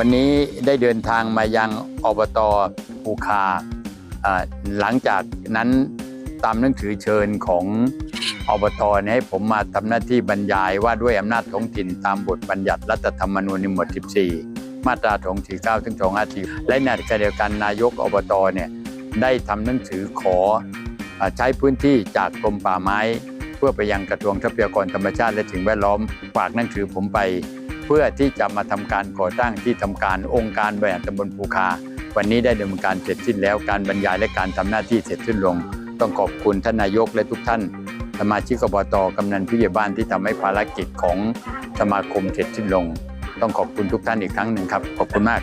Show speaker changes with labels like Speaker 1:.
Speaker 1: วันนี้ได้เดินทางมายังอบตภูคาอ่าหลังจากนั้นตามหนังสือเชิญของอบตเนี่ยให้ผมมาทำหน้าที่บรรยายว่าด้วยอำนาจท้องถิ่นตามบทบัญญัติรัฐธรรมนูญในหมวด 14 มาตรา249ถึง254และในขณะเดียวกันนายกอบตเนี่ยได้ทำหนังสือขออาใช้พื้นที่จากกรมป่าไม้ เพื่อไปยังกระทรวงทรัพยากรธรรมชาติและสิ่งแวดล้อมฝากหนังสือผมไป เพื่อที่จะมาทำการก่อตั้งที่ทำการองค์การบริหารตำบลภูคา วันนี้ได้ดำเนินการเสร็จสิ้นแล้วการบรรยายและการทำหน้าที่เสร็จสิ้นลง ต้องขอบคุณท่านนายกและทุกท่าน สมาชิกอบตกำนันผู้ใหญ่บ้านที่ทำให้ภารกิจของสมาคมเสร็จสิ้นลง ต้องขอบคุณทุกท่านอีกครั้งหนึ่งครับ ขอบคุณมาก